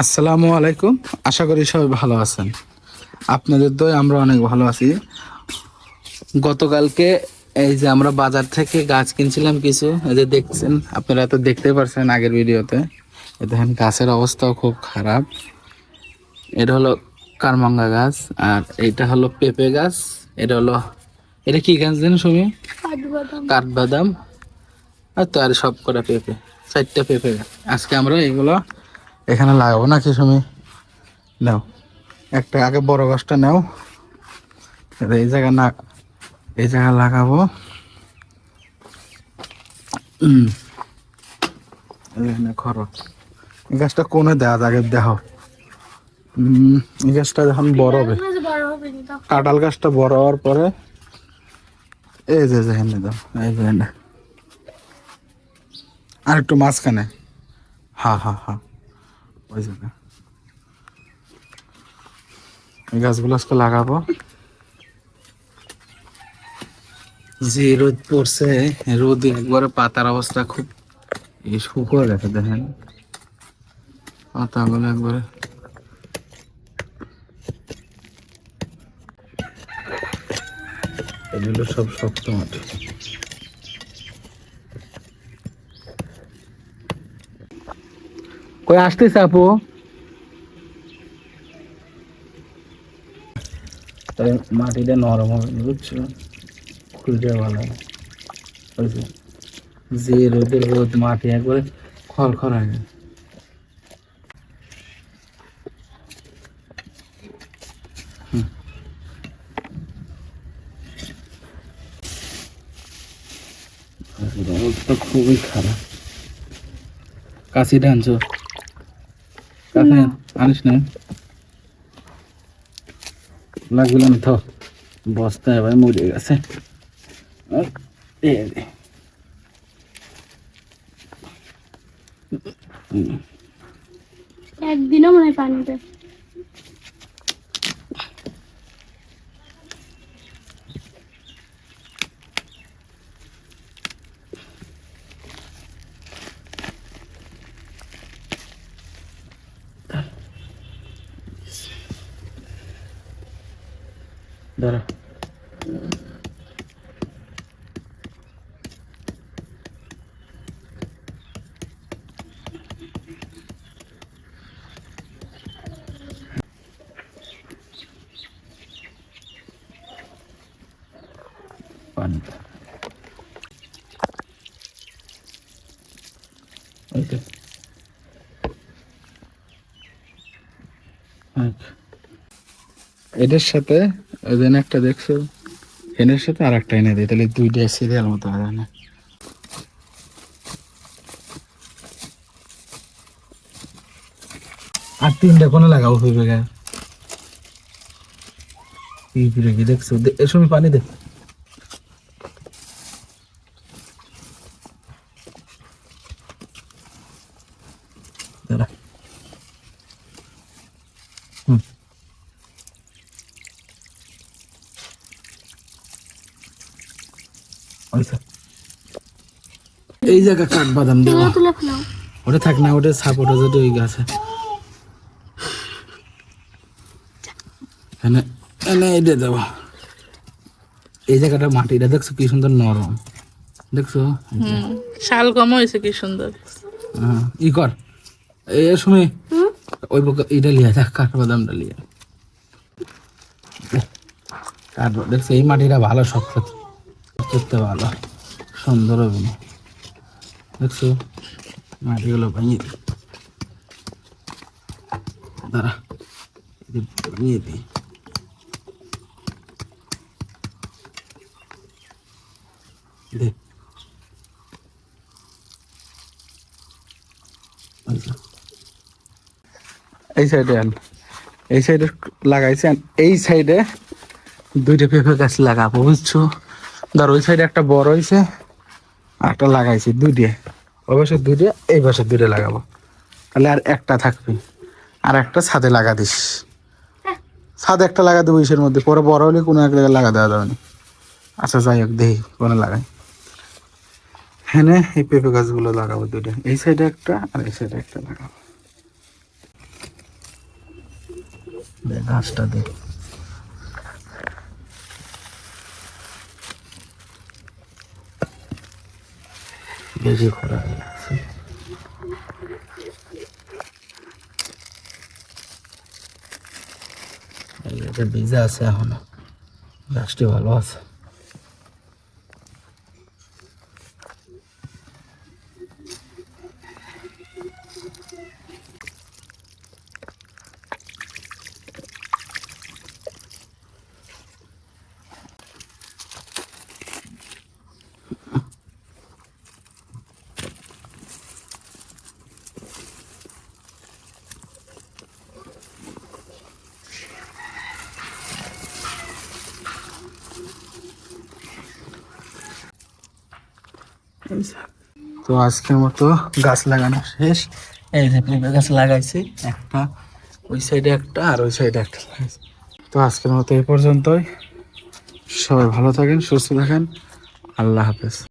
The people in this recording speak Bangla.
আসসালামু আলাইকুম। আশা করি সবাই ভালো আছেন। আপনাদের তো আমরা অনেক ভালো আছি। গতকালকে এই যে আমরা বাজার থেকে গাছ কিনছিলাম কিছু এই যে দেখছেন আপনারা তো দেখতে পারছেন আগের ভিডিওতে। দেখেন গাছের অবস্থাও খুব খারাপ। এটা হলো কারমাঙ্গা গাছ আর এটা হলো পেঁপে গাছ এটা হলো এটা কি গাছ জানেন সুমি? কাঠবাদাম। আর তো আর সব কটা পেঁপে চারটা পেঁপে গাছ। আজকে আমরা এগুলো এখানে লাগাবো নাকি সুমি নাও, একটা আগে বড় গাছটা নাও। এই জায়গা না, এই জায়গা লাগাবো। এখানে খর এই গাছটা কোনে দেওয়া আগে দেখো এই গাছটা যখন বড় হবে, কাঁঠাল গাছটা বড় হওয়ার পরে, এই যে যে হেনে দাও, এই যে আর একটু মাঝখানে। হা হা হা। ওই জায়গা এই গাছগুলো আজকে লাগাবো। যে রোদ পড়ছে, রোদ একবারে পাতার অবস্থা খুব এই শুকো গেছে, দেখেন। পাতাগুলো একবারে এগুলো সব শক্ত মাটি। কই আসতেছে আপু তাই মাটিটা নরম হবে, বুঝছ খুলতে ভালো। বুঝছ? যে রোদের রোদ মাটি একবারে খড় খড় হয়ে। খুবই খারাপ কাশিটা আনছো কাছে আনিস না লাগবে না তো বস্তা এবার মরে গেছে। একদিনও মনে হয় পানি দাঁড়া পানি ওকে আচ্ছা এটার সাথে ওদের একটা দেখছ? এনের সাথে আর একটা এনে দিই তাহলে দুইটা সিরিয়াল মতো হয় না? আর তিনটা কোনো লাগাবো হইবে গা কি দেখছ? এর সময় পানি দে। দাঁড়া। এই জায়গা কাঠ বাদাম দেবো ওটা থাক না ওটা সাপোর্ট আছে ওই গাছে। এনে এনে এটা দেবো এই জায়গাটা মাটিটা দেখছ কি সুন্দর নরম। দেখছ? শাল কম হয়েছে কি সুন্দর। হ্যাঁ, ই কর। ওই এটা লিয়া থাক কাঠ বাদামটা লিয়া। কাঠ দেখছ এই মাটিটা ভালো শক্ত করতে ভালো। সুন্দর না। দেখছ মাটিগুলো ভাঙিয়ে দিই দাঁড়া এই যে ভাঙিয়ে দিই দে আচ্ছা। এই সাইডে আন এই সাইডে লাগাইছে আর এই সাইডে দুইটা পেঁপে গাছ লাগাবো, বুঝছ? ধর, ওই সাইডে একটা বড় হয়েছে আর একটা লাগাইছি, দুইটা। পাশে দুইটা, এই পাশে দুইটা লাগাবো। তাহলে আর একটা থাকবে। আর একটা ছাদে লাগা দিস। ছাদে একটা লাগা দেবো ইসের মধ্যে। পরে বড় হলে কোনো এক জায়গায় লাগা দেওয়া যাবে আচ্ছা যাই হোক, দেখি কোনো লাগাই। হ্যাঁ এই পেঁপে গাছগুলো লাগাবো দুইটা। এই সাইডে একটা আর এই সাইডে একটা লাগাবো। ঘাসটা দেখ বেশি খরা হয়ে। এই ভিজা আছে এখনও গাছটি ভালো আছে তো আজকের মতো গাছ লাগানো শেষ। এই যে পেঁপে গাছ লাগাইছি, একটা, ওই সাইডে একটা আর ওই সাইডে একটা লাগাইছি। তো আজকের মতো এই পর্যন্তই। সবাই ভালো থাকেন, সুস্থ থাকেন। আল্লাহ হাফেজ।